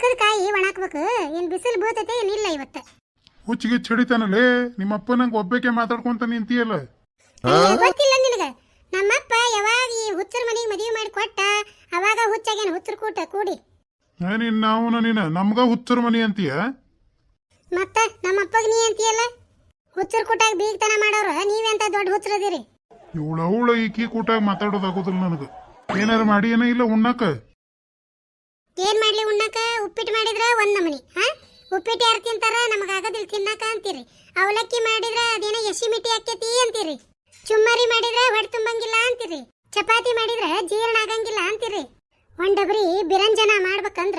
ಕರ್ಕದ ಕಾಯಿ ಒಣಾಕ್ಬೇಕು ಏನ್ ಬಿಸಿಲು ಬೀಳ್ತೈತೆ ಏನಿಲ್ಲ ಇವತ್ತು. ಹುಚ್ಚಿಗೆ ಹಿಡಿತಾನಲ್ಲೇ ನಿಮ್ಮ ಅಪ್ಪ ನಂಗೆ ಒಬ್ಬಕ್ಕೆ ಮಾತಾಡ್ಕೊಂತ ನಿಂತಿಯಲ್ಲ. ಗೊತ್ತಿಲ್ಲ ನಿನಗ. ನಮ್ಮಪ್ಪ ಯಾವಾಗ ಈ ಹುಚ್ಚರ ಮನೆಗೆ ಮದುವೆ ಮಾಡಿ ಕೊಟ್ಟ ಅವಾಗ ಹುಚ್ಚಾಗೇನು ಹುಚ್ಚರ ಕೂಟ ಕೂಡಿ. ನೀನ್ ನಾವು ನೀನು? ನಮ್ಗ ಹುಚ್ಚರ ಮನೆ ಅಂತೀಯ? ಮತ್ತ ನಮ್ಮಪ್ಪಗ ನೀ ಅಂತೀಯಲ್ಲ? ಹುಚ್ಚರ ಕೂಟಾಗ ಬೀಗ್ತನ ಮಾಡೋರು ನೀವೆಂತ ದೊಡ್ಡ ಹುಚ್ಚರದಿರಿ ಇವಳ ಅವಳ ಈಕಿ ಕೂಟಾಗ ಮಾತಾಡೋದಾಗೋದಿಲ್ಲ ನನಗೆ. ಏನಾರು ಮಾಡಿ ಏನೋ ಇಲ್ಲ ಉಣ್ಣಾಕ? ಏನ್ ಮಾಡ್ಲಿ ಉಣ್ಣಕ? ಉಪ್ಪಿಟ್ಟು ಮಾಡಿದ್ರ ಒಂದ್ ನಮನಿ, ಹಾ? ಉಪ್ಪಿಟ್ಟು ಯಾರು ತಿಂತಾರ? ನಮಗ ಆಗೋದಿಲ್ಲ, ತಿನ್ನಕ ಅಂತೀರಿ. ಅವಲಕ್ಕಿ ಮಾಡಿದ್ರ ಅದೇನೋ ಎಸಿ ಮಿಟಿ ಆಕೇತಿ ಅಂತೀರಿ. ಚುಮ್ಮರಿ ಮಾಡಿದ್ರ ಹೊಟ್ಟೆ ತುಂಬಂಗಿಲ್ಲ ಅಂತೀರಿ. ಚಪಾತಿ ಮಾಡಿದ್ರ ಜೀರ್ಣ ಆಗಂಗಿಲ್ಲ ಅಂತೀರಿ. ಒಂದ್ ಡಬ್ರಿ ಬಿರಂಜನ ಮಾಡ್ಬೇಕಂದ್ರ,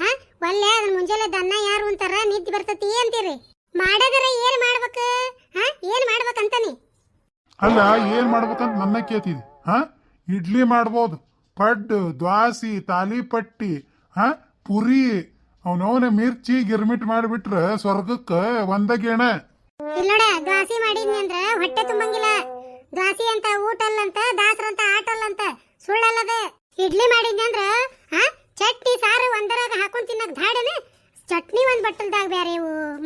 ಹಾ? ಒಲ್ಲೆ ಅದನ್ನ ಮುಂಜಾನೆ ದನ್ನ ಯಾರು ಅಂತಾರ ನಿದ್ದೆ ಬರ್ತತಿ ಅಂತೀರಿ. ಮಾಡದ್ರ ಏನ್ ಮಾಡ್ಬೇಕು, ಹಾ? ಏನ್ ಮಾಡ್ಬೇಕಂತಾನಿ? ಅಲ್ಲ, ಏನ್ ಮಾಡ್ಬೇಕಂತ ನನ್ನ ಕೇಳ್ತಿದ್ದಿ ಹಾ? ಇಡ್ಲಿ ಮಾಡ್ಬೋದು, ಪಡ್ಡು, ದ್ವಾಸಿ, ತಾಲಿಪಟ್ಟಿ ಹಾ? ಪುರಿ. ಅವನವನ ಮಿರ್ಚಿ ಗಿರ್ಮಿಟ್ ಮಾಡಿಬಿಟ್ರ ಸ್ವರ್ಗಕ್ಕ ಒಂದ ಗೇಣ ಇಲ್ಲೋಡ ದ್ವಾಸಿ ಮಾಡಿದ್ನಿ ಅಂದ್ರ ಹೊಟ್ಟೆ ತುಂಬಂಗಿಲ್ಲ. ದ್ವಾಸಿ ಅಂತ ಊಟ ಅಲ್ಲಂತ ದಾಸರಂತ ಆಟ ಅಲ್ಲಂತ ಸುಳ್ಳಲ್ಲದೆ. ಇಡ್ಲಿ ಮಾಡಿದ್ನಿ ಅಂದ್ರ ಹಾ? ಚಟ್ನಿ ಸಾರು ಒಂದರಾಗ ಹಾಕೊಂಡ್ ತಿನ್ನಕ್ ಧಾಡನೆ. ಚಟ್ನಿ ಒಂದ್ ಬಟ್ಟಲ್ದಾಗ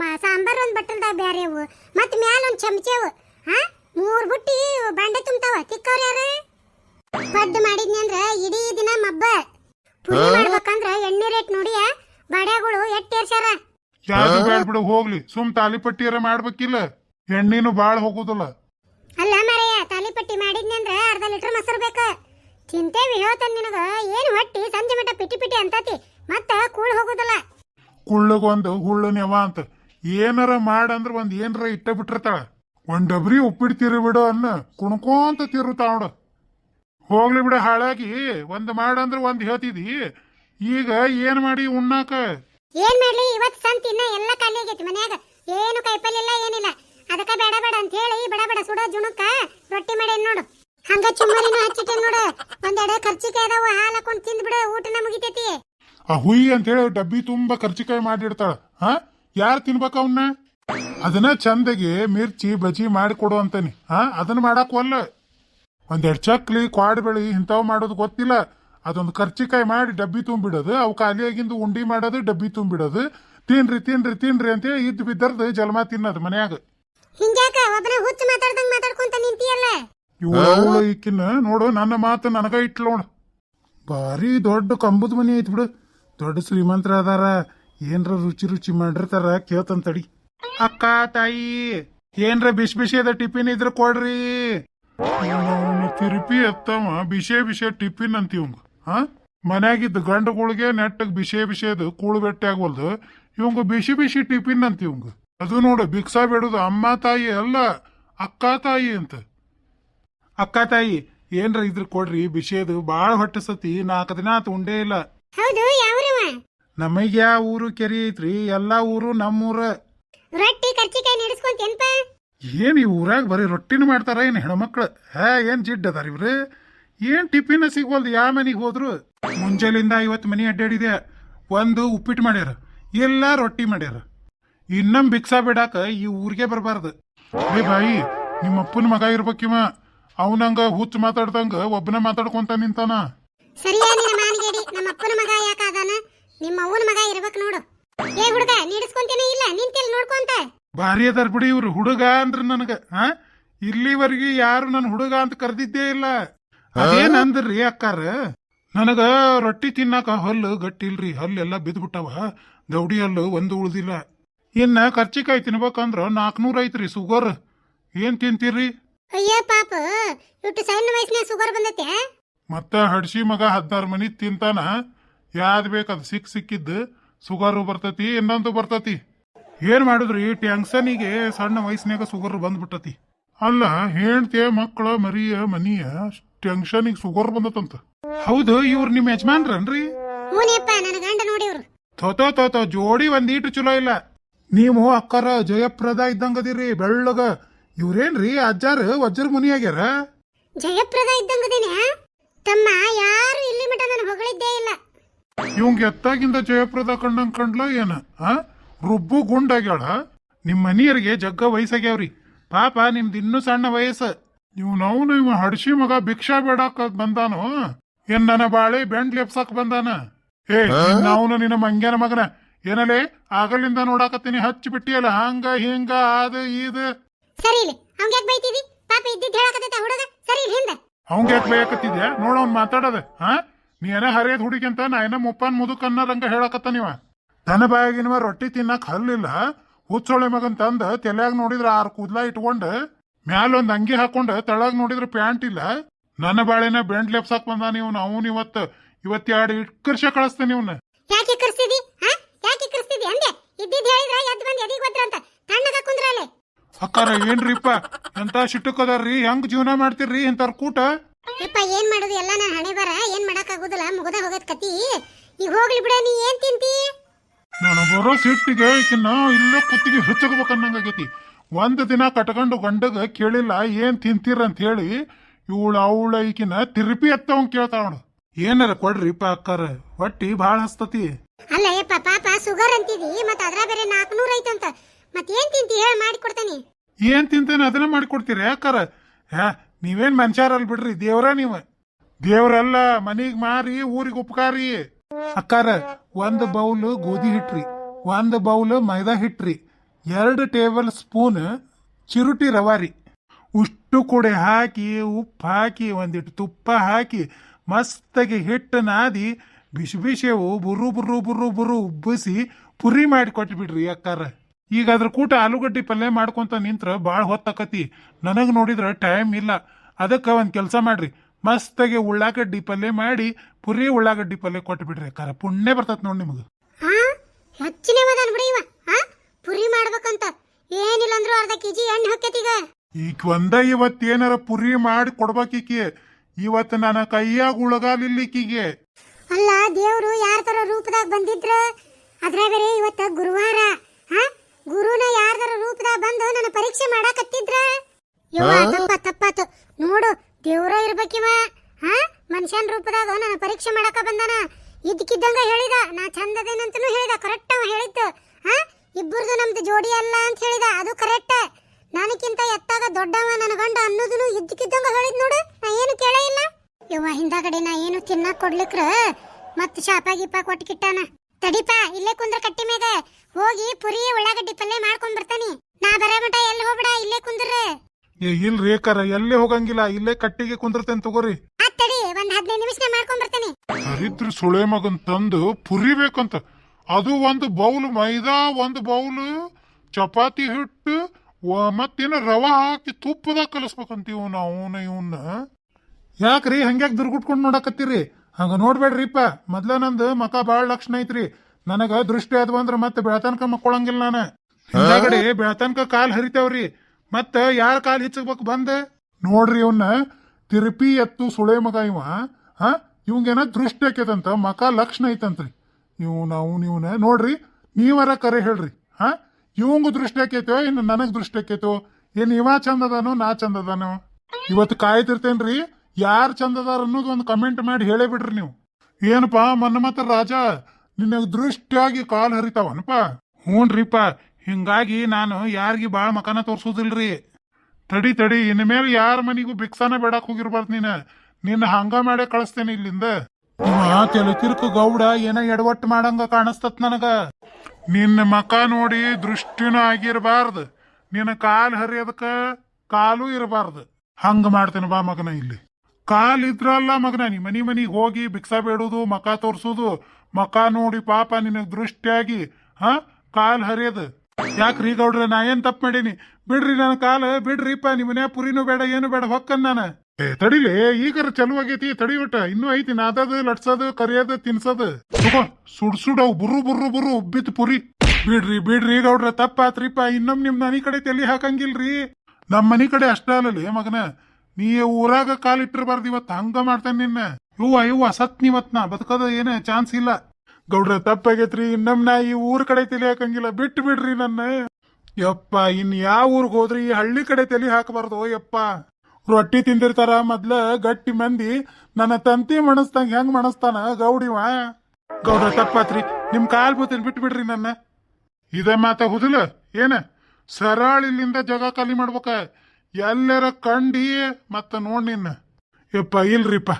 ಮಾ ಸಾಂಬಾರ್ ಒಂದ್ ಬಟ್ಟಲ್ದಾಗ ಬ್ಯಾರೆವು ಮತ್ ಮ್ಯಾಲ ಒಂದ್ ಚಮಚೆವು ಹಾ? ಮೂರ್ ಬುಟ್ಟಿ ಬಂಡೆ ತುಂಬ್ತಾವ ತಿಕ್ಕವ್ರ ಯಾರು? ಪಡ್ಡು ಮಾಡಿದ್ನಿ ಅಂದ್ರ ಇಡೀ ದಿನ ಮಬ್ಬ. ಪುರಿ ಮಾಡ್ಬೇಕಂದ್ರ ಎಣ್ಣೆ ರೇಟ್ ನೋಡಿಯ ಬಡ್ಯಾಗಳು ಸರ. ಯಾವ್ದು ಬ್ಯಾಡ್ ಬಿಡು ಹೋಗ್ಲಿ. ಸುಮ್ ತಾಲಿಪಟ್ಟಿಯರ ಮಾಡ್ಬೇಕಿಲ್ಲ. ಎಣ್ಣೆನು ಬಾಳ್ ಹೋಗುದಿಲ್ಲ. ಅಲ್ಲ ಮರೆಯ ತಾಲಿಪಟ್ಟಿ ಮಾಡಿದ್ನಿ ಅಂದ್ರ ಅರ್ಧ ಲೀಟರ್ ಮೊಸರು ಬೇಕ. ತಿಂತೇವಿ ಹೇಳ್ತಾನೆ ನಿನಗ. ಏನ್ ಹೊಟ್ಟಿ ಸಂಜೆ ಮಟ್ಟ ಪಿಟಿ ಪಿಟಿ ಅಂತತಿ. ಮತ್ತ ಕೂಳ್ ಹೋಗುದಿಲ್ಲ. ಕುಳ್ಳಗೊಂದು ಹುಳ್ಳು ನೆವ ಅಂತ. ಏನಾರ ಮಾಡಂದ್ರ ಒಂದ್ ಏನಾರ ಇಟ್ಟ ಬಿಟ್ಟಿರ್ತಾಳ. ಒಂದ್ ಡಬ್ರಿ ಉಪ್ಪಿಟ್ಟು ತಿರು ಬಿಡು ಅನ್ನ. ಕುಣ್ಕೋಂತ ತಿರುತಾಳ ನೋಡು. ಹೋಗ್ಲಿ ಬಿಡ ಹಾಳಾಗಿ. ಒಂದ್ ಮಾಡಂದ್ರ ಒಂದ್ ಹೇಳ್ತಿದಿ. ಈಗ ಏನ್ ಮಾಡಿ ಉಣ್ಣಾಕ? ಏನ್ ಮಾಡ್ಲಿ? ಇವತ್ ಸಂತ ಇನ್ನ ಎಲ್ಲ ಖಾಲಿ ಮನ್ಯಾಗ. ಏನು ಕೈಪಲ್ಯ ಇಲ್ಲ ಏನಿಲ್ಲ. ಅದಕ್ಕ ಬೇಡ ಬೇಡ ಅಂತ ಹೇಳಿ ಬೇಡ ಬಡ ಸುಡೋ ಜುಣಕ್ಕ ರೊಟ್ಟಿ ಮಾಡಿ ನೋಡು. ಹಂಗ ಚುಮ್ಮರಿನ ಹಚ್ಚಿಟ್ಟೆ ನೋಡು. ಒಂದೆಡೆ ಖರ್ಚಿಕಾಯಿ ಅದಾವ, ಹಾಲು ಹಾಕೊಂಡು ತಿಂದ್ ಬಿಡು ಊಟನ ಮುಗಿತೈತಿ. ಆ ಹುಯಿ ಅಂತ ಹೇಳಿ ಡಬ್ಬಿ ತುಂಬಾ ಕರ್ಚಿಕಾಯಿ ಮಾಡಿಡ್ತಾಳ. ಹಾ? ಯಾರು ತಿನ್ಬೇಕ ಅವನ್ನ ಅದನ್ನ ಚಂದಗೆ ಮಿರ್ಚಿ ಬಜಿ ಮಾಡಿ ಕೊಡು ಅಂತಾನೆ. ಹಾ? ಅದನ್ನ ಮಾಡಕ್ ಒಲ್ಲ. ಒಂದೆರಡು ಚಕ್ಲಿ, ಕ್ವಾಡ್ ಬೆಳಿ, ಇಂಥವು ಮಾಡೋದು ಗೊತ್ತಿಲ್ಲ. ಅದೊಂದು ಕರ್ಚಿಕಾಯಿ ಮಾಡಿ ಡಬ್ಬಿ ತುಂಬಿಡೋದು ಅವು ಖಾಲಿಯಾಗಿಂದು ಉಂಡಿ ಮಾಡೋದು ಡಬ್ಬಿ ತುಂಬಿಡೋದು. ತಿನ್ರಿ ತಿನ್ರಿ ತಿನ್ರಿ ಅಂತೇಳಿ ಇದ್ದು ಬಿದ್ದರ್ದು ಜಲ್ಮ ತಿನ್ನೋದು ಮನ್ಯಾಗ. ಹಿಂಗ್ಯಾಕ? ಒಬ್ಬನ ಹುಚ್ಚ ಮಾತಾಡ್ದಂಗ್ ಮಾತಾಡ್ಕೊಂತ ನಿಂತಿಯಲ್ಲ? ಇವಳು ಈಕಿನ ನೋಡು ನನ್ನ ಮಾತು ನನಗ ಇಟ್ಲು ನೋಡು. ಭಾರಿ ದೊಡ್ಡ ಕಂಬದ ಮನಿ ಐತಿ ಬಿಡು. ದೊಡ್ಡ ಶ್ರೀಮಂತರ ಅದಾರ. ಏನ್ರ ರುಚಿ ರುಚಿ ಮಾಡಿರ್ತಾರ ಕೇಳ್ತಂತಡಿ ಅಕ್ಕ ತಾಯಿ ಏನ್ರ ಬಿಸಿ ಬಿಸಿ ಅದ ಟಿಫಿನ್ ಇದ್ರ ಕೊಡ್ರಿ. ತಿರುಪಿ ಎತ್ತವ ಬಿಸಿ ಬಿಸಿ ಟಿಫಿನ್ ಅಂತೀವಂಗ ಹಾ ಮನ್ಯಾಗಿದ್ದ ಗಂಡುಗಳಿಗೆ ನೆಟ್ಟಗ್ ಬಿಸಿ ಬಿಸಿಯದು ಕೂಳು ಬೆಟ್ಟೆ ಆಗ್ವಲ್ದು ಇವಂಗ ಬಿಸಿ ಬಿಸಿ ಟಿಫಿನ್ ಅಂತೀವಂಗ ಅದು ನೋಡು ಭಿಕ್ಷಾ ಬಿಡುದು ಅಮ್ಮ ತಾಯಿ ಅಲ್ಲ ಅಕ್ಕ ತಾಯಿ ಅಂತ. ಅಕ್ಕ ತಾಯಿ ಏನ್ರ ಇದ್ರ ಕೊಡ್ರಿ ಬಿಸಿಯದು ಬಾಳ ಹೊಟ್ಟೆ ಸತಿ ನಾಲ್ಕು ದಿನ ಆತ ಉಂಡೇ ಇಲ್ಲ. ಹೌದು ಯಾವ್ರವ ನಮಗೆ ಯಾವ ಊರು ಕೆರಿ ಐತ್ರಿ ಎಲ್ಲಾ ಊರು ನಮ್ಮೂರ. ರೊಟ್ಟಿ ನಡೆಸ್ಕೊಂತೇನ್ಪ? ಏನ್ ಈ ಊರಾಗ ಬರೀ ರೊಟ್ಟಿನ ಮಾಡ್ತಾರ ಏನ್ ಹೆಣ್ಮಕ್ಳು? ಹೇ ಏನ್ ಜಿಡ್ ಅದಾರ ಇವ್ರು? ಏನ್ ಟಿಫಿನ್ ಸಿಗೋಲ್ದು ಯಾವ ಮನಿಗೆ ಹೋದ್ರು? ಮುಂಜಾಲಿಂದ ಐವತ್ತು ಮನಿ ಅಡ್ಡಾಡಿದೆ ಒಂದು ಉಪ್ಪಿಟ್ಟು ಮಾಡ್ಯಾರ. ಎಲ್ಲ ರೊಟ್ಟಿ ಮಾಡ್ಯಾರ. ಇನ್ನೊಮ್ ಭಿಕ್ಸಾ ಬಿಡಾಕ ಈ ಊರಿಗೆ ಬರಬಾರ್ದು. ಏ ಬಾಯಿ ನಿಮ್ಮ ಅಪ್ಪನ ಮಗ ಇರ್ಬೇಕಿವ. ಅವನಂಗ ಹುಚ್ಚ ಮಾತಾಡ್ದಂಗ ಒಬ್ಬನ ಮಾತಾಡ್ಕೊಂತ ನಿಂತಾನ. ಸರಿಯಾ ನಿನ್ನ ಮಾನಿಗೇಡಿ? ನಮ್ಮ ಅಪ್ಪನ ಮಗ ಯಾಕ ಅದಾನ? ನಿಮ್ಮ ಅವ್ವನ ಮಗ ಇರ್ಬೇಕು ನೋಡು. ಏ ಹುಡುಗ ನೀಡಿಸ್ಕೊಂತೇನೆ ಇಲ್ಲ? ನಿಂತೆಲ್ ನೋಡ್ಕೊಂತ. ಭಾರಿ ಅದಾರ ಬಿಡಿ ಇವ್ರು. ಹುಡುಗ ಅಂದ್ರ ನನಗ ಹಾ ಇಲ್ಲಿವರೆಗೆ ಯಾರು ನನ್ನ ಹುಡುಗ ಅಂತ ಕರೆದಿದ್ದೇ ಇಲ್ಲ. ಅದೇನ್ ಅಂದ್ರಿ ಅಕ್ಕಾರ? ನನಗ ರೊಟ್ಟಿ ತಿನ್ನಾಕ ಹಲ್ಲು ಗಟ್ಟಿಲ್ರಿ ಹಲ್ಲೆಲ್ಲ ಬಿದ್ಬಿಟ್ಟವ. ದೌಡಿ ಹಲ್ಲು ಒಂದು ಉಳ್ದಿಲ್ಲ. ಇನ್ನ ಕರ್ಚಿಕಾಯಿ ತಿನ್ಬೇಕಂದ್ರ ನಾಲ್ಕನೂರ ಐತ್ರಿ ಸುಗರ್ ಏನ್ ತಿಂತೀರಿ? ಅಯ್ಯ ಪಾಪ ಇಟ್ಟು ಸಣ್ಣ ವಯಸ್ಸಿನ ಶುಗರ್ ಬಂದೈತೆ? ಮತ್ತ ಹಡ್ಸಿ ಮಗ ಹದಿನಾರು ಮನಿ ತಿಂತಾನ. ಯಾದ್ ಬೇಕದ್ ಸಿಕ್ ಸಿಕ್ಕಿದ್ದು ಸುಗರು ಬರ್ತತಿ ಇನ್ನೊಂದು ಬರ್ತತಿ. ಏನ್ ಮಾಡಿದ್ರಿ? ಟ್ಯಾಂಕ್ಸನಿಗೆ ಸಣ್ಣ ವಯಸ್ಸಿನಾಗ ಸುಗರ್ ಬಂದ್ಬಿಟ್ಟತಿ. ಅಲ್ಲ ಹೇಳ್ತೇ ಮಕ್ಕಳ ಮರಿಯ ಮನಿಯ ಟೆನ್ಷನಿಗೆ ಸುಗರ್ ಬಂದತಂತ ಹೌದು ಇವ್ರು ನಿಮ್ಮ ಯಜಮಾನ್ರನ್ರಿ? ಹೂನೇಪ್ಪ ನನ್ನ ಗಂಡ ನೋಡಿವ್ರು ತೋತೋ ತೋತೋ ಜೋಡಿ ಒಂದೀಟು ಚಲೋ ಇಲ್ಲ. ನೀವು ಅಕ್ಕರ ಜಯಪ್ರದ ಇದ್ದಂಗದಿರಿ ಬೆಳ್ಳಗ. ಇವ್ರೇನ್ರಿ ಅಜ್ಜಾರ ವಜ್ರ ಮುನಿ ಆಗ್ಯಾರ? ಜಯಪ್ರದ ಇದ್ದಂಗದೇನೆ? ತಮ್ಮ ಯಾರು ಇಲ್ಲಿ ಮಟ ನಾನು ಹೊಗಳಿದ್ದೇ ಇಲ್ಲ. ಇವಂಗ ಎತ್ತಾಗಿಂದ ಜಯಪ್ರದ ಕಂಡಂಗ್ ಕಂಡ್ಲ ಏನ? ಆ? ರುಬ್ಬು ಗುಂಡಾಗ್ಯಾಳ? ನಿಮ್ಮ ಮನಿಯರಿಗೆ ಜಗ್ಗ ವಯಸ್ಸಾಗ್ಯಾವ್ರಿ. ಪಾಪ ನಿಮ್ದು ಇನ್ನೂ ಸಣ್ಣ ವಯಸ್ಸ. ನೀವು ನಾವು ಇವ ಹಡ್ಸಿ ಮಗ ಭಿಕ್ಷಾ ಬೇಡಾಕ ಬಂದಾನು? ಏನ್ ನನ್ನ ಬಾಳೆ ಬೆಂಡ್ ಲೆಪ್ಸಕ್ ಬಂದಾನ? ಏ ನಾವು ನಿನ್ನ ಮಂಗ್ಯಾನ ಮಗನ. ಏನಲೇ? ಆಗಲಿಂದ ನೋಡಾಕತ್ತೀನಿ ಹಚ್ಚಿ ಬಿಟ್ಟಿಯಲ್ಲ ಹಂಗ ಹಿಂಗ ಅದ ಇದು ಸರಿ ಇಲ್ಲಿ ಅವ್ನ್ ಯಾಕೆ ಬೈತಿದಿ ಪಾಪ ಇದ್ದಿದ್ದು ಹೇಳಕತ್ತೈತ ಹುಡುಗ. ಸರಿ ಇಲ್ಲಿ ಹಿಂದೆ. ಅವಂಗ ಯಾಕೆ ಬೇಕತ್ತಿದ್ಯಾ ನೋಡ ಅವ್ನ್ ಮಾತಾಡದ ಹಾ? ನೀ ಏನ ಹರಿಯದ್ ಹುಡುಗಿ ಅಂತ ನಾ ಏನ ಮುಪ್ಪನ್ ಮುದುಕ್ ಅನ್ನೋದಂಗ ಹೇಳಕತ್ತ ನೀವ? ತನ್ನ ಬಾಯಾಗಿನವ ರೊಟ್ಟಿ ತಿನ್ನಕ್ ಹಲ್ಲಿಲ್ಲ ಹುಚ್ಚೊಳೆ ಮಗನ್ ತಂದ ತಲೆಯಾಗ ನೋಡಿದ್ರ ಆರ್ ಕೂದ್ಲ ಇಟ್ಕೊಂಡ್ ಮ್ಯಾಲ ಒಂದ್ ಅಂಗಿ ಹಾಕೊಂಡ ತಳಗ್ ನೋಡಿದ್ರೆ ಪ್ಯಾಂಟ್ ಇಲ್ಲ. ನನ್ನ ಬಾಳೆನ ಬೆಂಡ್ ಲೆಪ್ಸಾಕ್ ಬಂದಾನ ನೀವು ಅವನ್ ಇವತ್ತ ಇವತ್ ಎರಡು ಇಟ್ಕರ್ಷ ಕಳಿಸ್ತೇನೆ ಇವ್ನ. ಯಾಕೆ ಕರ್ಸಿದಿ ಯಾಕೆ ಕರ್ಸಿದಿ ಅಂದೆ. ಹೇಳಿದ್ರ ಬಂದು ಎದಿಗ್ ಅಂತ. ತಣ್ಣಗ ಕುಂದ್ರಲೆ ಅಕ್ಕಾರ ಏನ್ರಿಪ್ಪ? ಎಂತ ಶಿಟ್ಟಕ್ಕದಾರ್ರಿ ಹೆಂಗ್ ಜೀವನ ಮಾಡ್ತಿರ್ರಿ ಇಂತಾರ ಕೂಟ? ಯಪ್ಪ ಏನ್ ಮಾಡುದು? ಎಲ್ಲ ನಾ ಹಣೆ ಬರ. ಏನ್ ಮಾಡಕ್ ಆಗುದಿಲ್ಲ. ಮುಗದ ಹೋಗದ್ ಕತಿ. ಈಗ ಹೋಗ್ಲಿ ಬಿಡ ನೀ ಏನ್ ತಿಂತಿ? ನಾನು ಬರೋ ಸಿಟ್ಟಿಗೆ ಈಕಿನ್ನ ಇಲ್ಲೇ ಕುತ್ತಿಗೆ ಹೆಚ್ಚಗಬೇಕನ್ನಂಗಾಗೈತಿ ಒಂದ್ ದಿನ ಕಟ್ಕೊಂಡು ಗಂಡಗ ಕೇಳಿಲ್ಲ ಏನ್ ತಿಂತೀರ ಅಂತ ಹೇಳಿ ಇವಳು ಅವಳ ಈಕಿನ ತಿರುಪಿ ಎತ್ತವ್ ಕೇಳ್ತಾವಳು ಏನಾರ ಕೊಡ್ರಿಪ್ಪ ಅಕ್ಕಾರ ಹೊಟ್ಟಿ ಭಾಳ ಹಸ್ತತಿ. ಅಲ್ಲ ಏಪ್ಪ ಪಾಪ ಸುಗರ್ ಅಂತಿದಿ ಮತ್ತ ಅದ್ರ ಬೇರೆ ನಾಲ್ಕನೂರ ಐತಂತ. ಮತ್ ಏನ್ ತಿಂತಿ ಹೇಳಿ ಮಾಡಿ ಕೊಡ್ತಾನೆ ಏನ್ ತಿಂತೇನೆ ಅದನ್ನ ಮಾಡಿಕೊಡ್ತೀರಿ ಅಕ್ಕಾರ ಹಾ ನೀವೇನ್ ಮನ್ಷಾರಲ್ ಬಿಡ್ರಿ ದೇವ್ರ ನೀವ. ದೇವ್ರಲ್ಲ ಮನಿಗ್ ಮಾರಿ ಊರಿಗೆ ಉಪಕಾರಿ. ಅಕ್ಕಾರ ಒಂದ್ ಬೌಲ್ ಗೋಧಿ ಹಿಟ್ರಿ ಒಂದ್ ಬೌಲ್ ಮೈದಾ ಹಿಟ್ರಿ. ಎರಡು ಟೇಬಲ್ ಸ್ಪೂನ್ ಚಿರುಟಿ ರವಾರಿ. ಉಷ್ಟು ಕೂಡೆ ಹಾಕಿ, ಉಪ್ಪು ಹಾಕಿ ಒಂದಿಟ್ಟು ತುಪ್ಪ ಹಾಕಿ, ಮಸ್ತಾಗಿ ಹಿಟ್ಟು ನಾದಿ, ಬಿಸಿ ಬಿಸಿವು ಬುರು ಬುರು ಬುರು ಬುರು ಉಬ್ಬಿಸಿ ಪುರಿ ಮಾಡಿ ಕೊಟ್ಬಿಡ್ರಿ ಅಕ್ಕಾರ. ಈಗ ಅದ್ರ ಕೂಟ ಆಲೂಗಡ್ಡಿ ಪಲ್ಯ ಮಾಡ್ಕೊಂತ ನಿಂತ್ರ ಭಾಳ ಹೊತ್ತಾಕತಿ. ನನಗೆ ನೋಡಿದ್ರೆ ಟೈಮ್ ಇಲ್ಲ. ಅದಕ್ಕೆ ಒಂದು ಕೆಲಸ ಮಾಡ್ರಿ. ಮಸ್ತಾಗಿ ಉಳ್ಳಾಗಡ್ಡಿ ಪಲ್ಯ ಮಾಡಿ, ಪುರಿ ಉಳ್ಳಾಗಡ್ಡಿ ಪಲ್ಯ ಕೊಟ್ಬಿಡ್ರಿ ಅಕ್ಕಾರ. ಪುಣ್ಯ ಬರ್ತತ್ ನೋಡಿ ನಿಮಗೆ. ಪುರಿ ಮಾಡ್ಬೇಕಂತ. ಏನಿಲ್ಲ ಅಂದ್ರೂ ಅರ್ಧ ಕೆಜಿ ಎಣ್ಣೆ ಹಾಕೈತಿಗ ಈಗ ಒಂದ ಇವತ್ ಏನಾರ ಪುರಿ ಮಾಡಿ ಕೊಡ್ಬೇಕೀಕಿ ಇವತ್ತು ನನ್ನ ಕೈಯಾಗ ಉಳಗಾಲಿಲ್ಲಿಕ್ಕಿಗೆ ಅಲ್ಲ ದೇವ್ರು ಯಾರ ತರ ರೂಪದಾಗ ಬಂದಿದ್ರ? ಅದ್ರ ಬೇರೆ ಇವತ್ತ ಗುರುವಾರ. ಹಾ? ಗುರುನ ಯಾರ್ದಾರ ರೂಪದಾಗ ಬಂದು ನನ್ನ ಪರೀಕ್ಷೆ ಮಾಡಾಕತ್ತಿದ್ರ? ಯವ್ವ ತಪ್ಪ ತಪ್ಪಾತು ನೋಡು ದೇವ್ರ ಇರ್ಬೇಕಿವ ಹಾ? ಮನುಷ್ಯನ್ ರೂಪದಾಗ ನನ್ನ ಪರೀಕ್ಷೆ ಮಾಡಾಕ ಬಂದಾನ. ಇದ್ಕಿದ್ದಂಗ ಹೇಳಿದ. ನಾ ಚಂದದೇನಂತನೂ ಹೇಳಿದ. ಕರೆಕ್ಟ್ ಅವ ಹೇಳಿದ್ದು. ಹಾ? ಇಬ್ಬರದು ನಮ್ದು ಜೋಡಿ ಅಲ್ಲ ಅಂತ ಹೇಳಿದ ಅದು ಕರೆಕ್ಟ್ ನನಕ್ಕಿಂತ ಎತ್ತಾಗ ದೊಡ್ಡವ ನನ್ನ ಗಂಡ ಅನ್ನೋದನ್ನು ಇದ್ದಕ್ಕಿದ್ದಂಗ ಹೇಳಿದ್ ನೋಡು ನಾ ಏನು ಕೇಳೇ ಇಲ್ಲ. ಯವ್ವ ಹಿಂದಾಗಡೆ ನಾ ಏನು ತಿನ್ನಕ್ ಕೊಡ್ಲಿಕ್ರ? ಮತ್ ಶಾಪ ಗೀಪ ಕೊಟ್ಕಿಟ್ಟಾನ ತಡಿಪ ಇಲ್ಲೇ ಕುಂದ್ರ ಕಟ್ಟಿ ಮೇಗ ಹೋಗಿ ಪುರಿ ಉಳ್ಳಾಗಡ್ಡಿ ಪಲ್ಯ ಮಾಡ್ಕೊಂಡ್ ಬರ್ತಾನಿ. ನಾ ಬರೋ ಮಟ ಎಲ್ಲಿ ಹೋಗ್ಬಿಡ ಇಲ್ಲೇ ಕುಂದ್ರ ಏ ಇಲ್ರಿ ಕರ ಎಲ್ಲೇ ಹೋಗಂಗಿಲ್ಲ ಇಲ್ಲೇ ಕಟ್ಟಿಗೆ ಕುಂದ್ರತೇನ್ ತಗೋರಿ. ಆ ತಡಿ ಒಂದ್ ಹದಿನೈದು ನಿಮಿಷ ಮಾಡ್ಕೊಂಡ್ ಬರ್ತಾನಿ. ದರಿದ್ರ ಸುಳೆ ಮಗನ್ ತಂದು ಪುರಿ ಬೇಕಂತ. ಅದು ಒಂದು ಬೌಲ್ ಮೈದಾ ಒಂದು ಬೌಲ್ ಚಪಾತಿ ಹಿಟ್ಟು ವ- ರವ ಹಾಕಿ ತುಪ್ಪದಾಗ ಕಲಿಸ್ಬೇಕಂತ ನಾವು ಅವನ ಇವನ್ನ ಯಾಕ್ರಿ ಹಂಗ್ಯಾಕ್ ದುರ್ಗುಟ್ಕೊಂಡು ನೋಡಕತ್ತೀರಿ? ಹಂಗ ನೋಡ್ಬೇಡ್ರಿಪ್ಪ ಮೊದ್ಲ ನಂದು ಮಕ ಬಾಳ ಲಕ್ಷಣ ಐತ್ರಿ. ನನಗ ದೃಷ್ಟಿ ಅದು ಬಂದ್ರ ಮತ್ತೆ ಬೆಳತನಕ ಮಕ್ಕೊಳಂಗಿಲ್ಲ ನಾನು. ಹಿಂದಾಗಡೆ ಬೆಳತನಕ ಕಾಲ್ ಹರಿತಾವ್ರಿ. ಮತ್ತ ಯಾರ ಕಾಲ್ ಹಿಚ್ಚಬೇಕು ಬಂದ? ನೋಡ್ರಿ ಇವನ್ನ ತಿರುಪಿ ಎತ್ತು ಸುಳೆ ಮಗ ಇವ. ಹಾ? ಇವಂಗೇನ ದೃಷ್ಟಿ ಆಕೈತಂತ ಮಕ ಲಕ್ಷಣ ಐತಂತ್ರಿ. ಇವ್ನ ನಾವು, ನೀವು ನೋಡ್ರಿ, ನೀವರ ಕರೆ ಹೇಳ್ರಿ, ಹಾ? ಇವಂಗು ದೃಷ್ಟಿ ಆಕೇತೋ, ಇನ್ನು ನನಗೆ ದೃಷ್ಟಿ ಆಕೇತೋ? ಏನು ಇವ ಚಂದ ಅದಾನೋ, ನಾ ಚಂದ ಅದಾನೋ? ಇವತ್ತು ಕಾಯ್ತಿರ್ತೇನ್ರಿ, ಯಾರ್ ಚಂದದಾರ ಅನ್ನೋದು ಒಂದು ಕಮೆಂಟ್ ಮಾಡಿ ಹೇಳೇ ಬಿಡ್ರಿ ನೀವು. ಏನಪ್ಪಾ ಮನ್ನ ಮತ್ತ ರಾಜ ನಿನ್ನ ದೃಷ್ಟಿಯಾಗಿ ಕಾಲ್ ಹರಿತಾವನಪ್ಪ? ಹ್ಞೂನ್ರಿಪ್ಪ ಹಿಂಗಾಗಿ ನಾನು ಯಾರಿಗೆ ಬಾಳ ಮಕಾನ ತೋರ್ಸೋದಿಲ್ರಿ. ತಡಿ ತಡಿ, ಇನ್ಮೇಲೆ ಯಾರ ಮನೆಗೂ ಭಿಕ್ಸಾನ ಬೇಡಕ್ಕೆ ಹೋಗಿರ್ಬಾರ್ದು ನೀನು. ನಿನ್ನ ಹಂಗ ಮಾಡೇ ಕಳಿಸ್ತೇನೆ ಇಲ್ಲಿಂದ. ತೆಲತಿರ್ಕ ಗೌಡ, ಏನ ಎಡವಟ್ಟು ಮಾಡಂಗ ಕಾಣಿಸ್ತತ್ ನನಗ? ನಿನ್ನ ಮಕ ನೋಡಿ ದೃಷ್ಟಿನ ಆಗಿರಬಾರ್ದು. ನಿನ್ನ ಕಾಲು ಹರಿಯೋದಕ್ಕ ಕಾಲು ಇರಬಾರ್ದು. ಹಂಗ ಮಾಡ್ತೇನೆ ಬಾ ಮಗನ ಇಲ್ಲಿ. ಕಾಲ್ ಇದ್ರಲ್ಲ ಮಗನ, ನೀ ಮನಿ ಮನಿಗೆ ಹೋಗಿ ಭಿಕ್ಷಾ ಬೇಡುದು, ಮಕ ತೋರ್ಸೋದು. ಮಕ ನೋಡಿ ಪಾಪ ನಿನಗೆ ದೃಷ್ಟಿಯಾಗಿ, ಹಾ, ಕಾಲ್ ಹರಿಯೋದು. ಯಾಕ್ರಿ ಗೌಡ್ರ, ನಾ ಏನ್ ತಪ್ಪು ಮಾಡೀನಿ? ಬಿಡ್ರಿ ನನ್ನ ಕಾಲ ಬಿಡ್ರಿಪ್ಪ ನಿಮ್ಮ ಮನ್ಯಾಗ ಪುರಿನೂ ಬೇಡ, ಏನು ಬೇಡ, ಹೊಕ್ಕನ್ ನಾನು. ತಡಿಲಿ, ಈಗರ ಚಲೋ ಆಗೈತಿ, ತಡಿ ಬಿಟ್ಟ ಇನ್ನೂ ಐತಿ, ನಾದದು, ಲಟ್ಸೋದು, ಕರಿಯೋದು, ತಿನ್ಸೋದು. ಸುಡ್ ಸುಡ್ ಅವು ಬುರು ಬುರ್ರು ಬುರು ಉಬ್ಬಿತ್ ಪುರಿ. ಬಿಡ್ರಿ ಬಿಡ್ರಿ ಗೌಡ್ರ, ತಪ್ಪಾತ್ರಿಪ್ಪ, ಇನ್ನೊಮ್ಮೆ ನಿಮ್ ಮನಿ ಕಡೆ ತೆಲಿ ಹಾಕಂಗಿಲ್ರಿ. ನಮ್ ಮನಿ ಕಡೆ ಅಷ್ಟ ಅಲ್ಲಲಿ, ಮಗನ. ನೀ ಊರಾಗ ಕಾಲಿಟ್ಟಿರ್ಬಾರ್ದು ಇವತ್ತು, ಹಂಗ ಮಾಡ್ತಾನೆ ನಿನ್ನ. ಇವ್ವ ಇವ್ವ ಸತ್ ನೀವತ್ ನಾ, ಬದುಕೋದ ಏನೇ ಚಾನ್ಸ್ ಇಲ್ಲ. ಗೌಡ್ರ, ತಪ್ಪಾಗೈತ್ರಿ. ನಮ್ಮ ನಾಯಿ ಊರ್ ಕಡೆ ತಲೆ ಹಾಕಂಗಿಲ್ಲ. ಬಿಟ್ಟು ಬಿಡ್ರಿ ನನ್ನ. ಯಪ್ಪ, ಇನ್ ಯಾವ ಊರ್ಗ್ ಹೋದ್ರಿ? ಈ ಹಳ್ಳಿ ಕಡೆ ತಲೆ ಹಾಕಬಾರ್ದು, ಯಪ್ಪ. ರೊಟ್ಟಿ ತಿಂದಿರ್ತಾರ ಮೊದ್ಲ ಗಟ್ಟಿ ಮಂದಿ. ನನ್ನ ತಂತಿ ಮಣಸ್ದಂಗ ಹೆಂಗ್ ಮಣಸ್ತಾನ? ಗೌಡಿವ. ಗೌಡ್ರ, ತಪ್ಪಾತ್ರಿ. ನಿಮ್ ಕಾಲ್ ಬೂತಿಲ್ ಬಿಟ್ಟು ಬಿಡ್ರಿ ನನ್ನ. ಇದ ಮಾತ ಹುದುಲ. ಏನ? ಸರಳ ಇಲ್ಲಿಂದ ಜಗ ಖಾಲಿ ಮಾಡ್ಬೇಕ. ಎಲ್ಲರ ಕಂಡಿ ಮತ್ತ ನೋಡ್ ನಿನ್ನ. ಯಪ್ಪ, ಇಲ್ರಿಪ್ಪ.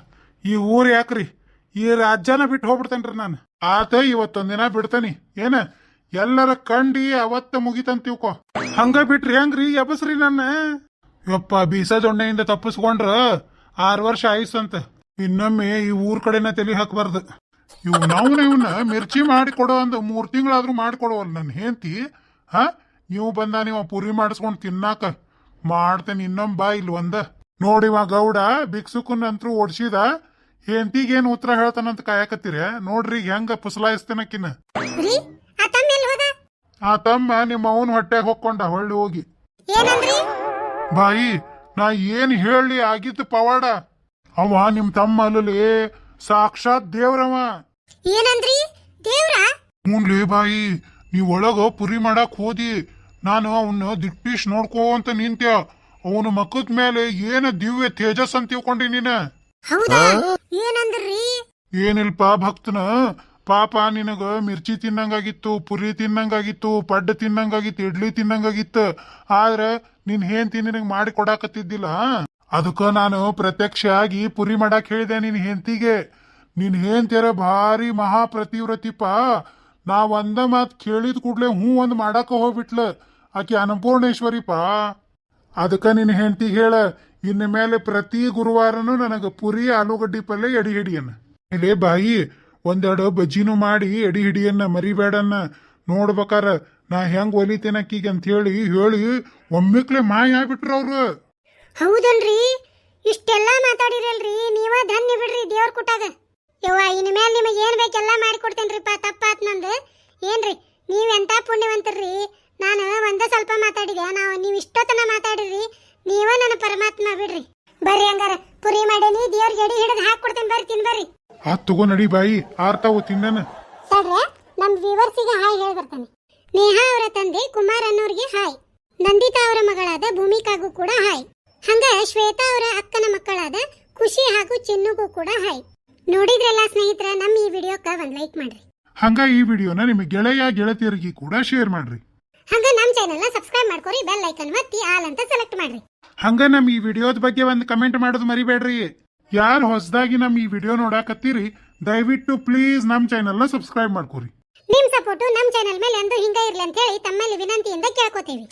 ಈ ಊರ್ ಯಾಕ್ರಿ? ಈ ರಾಜ್ಯನ ಬಿಟ್ಟು ಹೋಗ್ಬಿಡ್ತೇನ್ರಿ ನಾನು. ಆತ, ಇವತ್ತೊಂದಿನ ಬಿಡ್ತೇನೆ. ಏನ, ಎಲ್ಲರ ಕಂಡಿ ಅವತ್ತ ಮುಗಿತಂತ ತಿಳ್ಕೊ ಹಂಗ ಬಿಟ್ರಿ ಹೆಂಗ್ರಿ, ಎಬಸ್ರಿ ನನ್ನ. ಯಪ್ಪ ಬೀಸ ದೊಣ್ಣೆಯಿಂದ ತಪ್ಪಿಸ್ಕೊಂಡ್ರ ಆರು ವರ್ಷ ಆಯ್ಸಂತ ಇನ್ನೊಮ್ಮೆ ಈ ಊರ್ ಕಡೆನ ತಲೆ ಹಾಕಬಾರ್ದು. ಇವ್ ನಾವು ಇವನ್ನ ಮಿರ್ಚಿ ಮಾಡಿ ಕೊಡೋ ಅಂದ ಮೂರ್ ತಿಂಗಳಾದ್ರೂ ಮಾಡಿಕೊಡವಲ್ಲ ನನ್ನ ಹೆಂಡತಿ. ಹಾ? ನೀವು ಬಂದ ನೀವು ಪುರಿ ಮಾಡಿಸ್ಕೊಂಡು ತಿನ್ನಾಕ. ಮಾಡ್ತೇನೆ ಇನ್ನೊಮ್ಮೆ ಬಾ ಇಲ್ಲಿ ಒಂದ ನೋಡಿವ ಗೌಡ ಭಿಕ್ಷುಕನ್ ಅಂತರೂ ಓಡಿಸಿದ ಹೆಂಡತಿಗೇನು ಉತ್ತರ ಹೇಳ್ತಾನಂತ ಕಾಯಕತ್ತೀರಿ? ನೋಡ್ರಿ ಹೆಂಗ ಪುಸಲಾಯಿಸ್ತೇನೆ ರೀ ಆ ತಮ್ಮ ಎಲ್ಲಿ ಹೋದ? ಆ ತಮ್ಮ ನಿಮ್ಮ ಅವನ ಹೊಟ್ಟೆಗೆ ಹೊಕ್ಕೊಂಡ ಹೊಳ್ಳಿ ಹೋಗಿ. ಏನಂದ್ರಿ? ಬಾಯಿ ನಾ ಏನ್ ಹೇಳಿ ಆಗಿದ್ದು ಪವಾಡ. ಅವ ನಿಮ್ ತಮ್ಮ ಅಲ್ಲೇ ಸಾಕ್ಷಾತ್ ದೇವ್ರವ. ಏನಂದ್ರಿ? ದೇವ್ರ? ಹ್ಞೂನ್ಲೇ ಬಾಯಿ ನೀವ್ ಒಳಗ ಪುರಿ ಮಾಡಕ್ ಹೋದಿ. ನಾನು ಅವನ್ನ ದಿಟ್ಟಿಶ್ ನೋಡ್ಕೋಂತ ನಿಂತ್ಯ. ಅವನ ಮಕ್ಕದ ಮೇಲೆ ಏನ ದಿವ್ಯ ತೇಜಸ್ ಅಂತ ತಿಳ್ಕೊಂಡಿ ನೀನ? ಹೌದಾ? ಏನಂದ್ರಿ? ಏನಿಲ್ಪ ಭಕ್ತನ? ಪಾಪ ನಿನಗ ಮಿರ್ಚಿ ತಿನ್ನಂಗಾಗಿತ್ತು ಪುರಿ ತಿನ್ನಂಗಾಗಿತ್ತು ಪಡ್ಡ ತಿನ್ನಂಗಾಗಿತ್ತು ಇಡ್ಲಿ ತಿನ್ನಂಗಾಗಿತ್ತು. ಆದ್ರೆ ನಿನ್ ಹೆಂಡತಿ ನಿನಗೆ ಮಾಡಿ ಕೊಡಾಕತ್ತಿದ್ದಿಲ್ಲ? ಅದಕ್ಕ ನಾನು ಪ್ರತ್ಯಕ್ಷ ಆಗಿ ಪುರಿ ಮಾಡಾಕ್ ಹೇಳಿದೆ ನಿನ್ ಹೆಂಡತಿಗೆ. ನಿನ್ ಹೆಂಡತಿಯರ ಭಾರಿ ಮಹಾ ಪ್ರತಿವ್ರತಿಪ ನಾ ಒಂದ ಮಾತ್ ಕೇಳಿದ ಕೂಡ್ಲೆ ಹ್ಞೂ ಒಂದ್ ಮಾಡಾಕ ಹೋಗ್ಬಿಟ್ಲ. ಆಕಿ ಅನ್ನಪೂರ್ಣೇಶ್ವರಿಪ. ಅದಕ್ಕ ನಿನ್ ಹೆಂಡತಿ ಹೇಳ ಇನ್ನು ಮೇಲೆ ಪ್ರತಿ ಗುರುವಾರನು ನನಗೆ ಪುರಿ ಆಲೂಗಡ್ಡಿ ಪಲ್ಯ ಎಡಿ ಹಿಡಿಯನ್ನ ಇಲ್ಲೇ ಬಾಯಿ, ಒಂದೆರಡು ಬಜ್ಜಿನೂ ಮಾಡಿ ಎಡಿ ಹಿಡಿಯನ್ನ, ಮರಿಬೇಡನ್ನ ನೋಡ್ಬೇಕಾರ, ನಾ ಹೆಂಗ್ ಒಲಿತೇನಕ್ಕೀಗ ಅಂತ ಹೇಳಿ ಹೇಳಿ ಒಮ್ಮಿಕ್ಲೆ ಮಾಯ ಆಗ್ಬಿಟ್ರು ಅವ್ರು. ಹೌದನ್ರಿ? ಇಷ್ಟೆಲ್ಲಾ ಮಾತಾಡಿರಲ್ರಿ? ನೀವ ಧನ್ಯ ಬಿಡ್ರಿ ದೇವ್ರ ಕೊಟ್ಟಾಗ. ಯವ್ವ ಇನ್ ಮೇಲೆ ನಿಮಗೆ ಏನ್ ಬೇಕೆಲ್ಲ ಮಾಡಿಕೊಡ್ತೇನ್ರಿಪ್ಪ ತಪ್ಪಾತ್ ನಂದು. ಏನ್ರಿ, ನೀವ್ ಎಂತ ಪುಣ್ಯವಂತರ್ರಿ? ನಾನು ಒಂದ ಸ್ವಲ್ಪ ಮಾತಾಡಿದೆ, ನಾವು ನೀವು ಇಷ್ಟೊತ್ತನ ಮಾತಾಡಿರಿ. ನೀವ ನನ್ನ ಪರಮಾತ್ಮ ಬಿಡ್ರಿ. ಬರ್ರಿ ಹಂಗಾರ. ಪುರಿ ಮಾಡೇನಿ ದೇವ್ರ ಎಡಿ ಹಿಡಿದು ಹಾಕೊಡ್ತೇನೆ ಬರ್ರಿ ತಿನ್ ಬರ್ರಿ. ಆ ತಗೋ ನಡಿ ಬಾಯಿ ಆರ್ತಾವು ತಿನ್ನನ. ನಮ್ಮ ನಮ್ಗೆ ಹಾಯ್ ಹೇಳಿ ಬರ್ತಾನೆ. ನೇಹಾ ಅವರ ತಂದೆ ಕುಮಾರ್ ಅನ್ನೋರಿಗೆ ಹಾಯ್. ನಂದಿತಾ ಅವರ ಮಗಳಾದ ಭೂಮಿಕಾಗೂ ಕೂಡ ಹಾಯ್. ಹಂಗ ಶ್ವೇತಾ ಅವರ ಅಕ್ಕನ ಮಕ್ಕಳಾದ ಖುಷಿ ಹಾಗೂ ಚಿನ್ನುಗೂ ಕೂಡ ಹಾಯ್. ನೋಡಿದ್ರಲ್ಲ ಸ್ನೇಹಿತರ ನಮ್ಮ ಈ ವಿಡಿಯೋಕ್ಕ ಒಂದ್ ಲೈಕ್ ಮಾಡ್ರಿ. ಹಂಗ ಈ ವಿಡಿಯೋನ ನಿಮ್ಮ ಗೆಳೆಯ ಗೆಳತಿಯರಿಗೆ ಕೂಡ ಶೇರ್ ಮಾಡ್ರಿ. ಹಂಗ ನಮ್ಮ ಚಾನೆಲ್ನ ಸಬ್ಸ್ಕ್ರೈಬ್ ಮಾಡ್ಕೊರಿ ಬೆಲ್ ಐಕನ್ ಒತ್ತಿ ಆಲ್ ಅಂತ ಸೆಲೆಕ್ಟ್ ಮಾಡ್ರಿ. ಹಂಗ ನಮ್ ಈ ವಿಡಿಯೋದ ಬಗ್ಗೆ ಒಂದು ಕಮೆಂಟ್ ಮಾಡೋದು ಮರಿಬೇಡ್ರಿ. ಯಾರು ಹೊಸದಾಗಿ ನಮ್ ಈ ವಿಡಿಯೋ ನೋಡಾಕತ್ತೀರಿ, ದಯವಿಟ್ಟು ಪ್ಲೀಸ್ ನಮ್ ಚಾನೆಲ್ನ ಸಬ್ಸ್ಕ್ರೈಬ್ ಮಾಡ್ಕೊರಿ. ನಿಮ್ ಸಪೋರ್ಟ್ ನಮ್ ಚಾನೆಲ್ ಮೇಲೆ ಎಂದು ಹಿಂಗ ಇರ್ಲಿ ಅಂತ ಹೇಳಿ ತಮ್ಮಲ್ಲಿ ವಿನಂತಿಯಿಂದ ಕೇಳ್ಕೊತೀವಿ.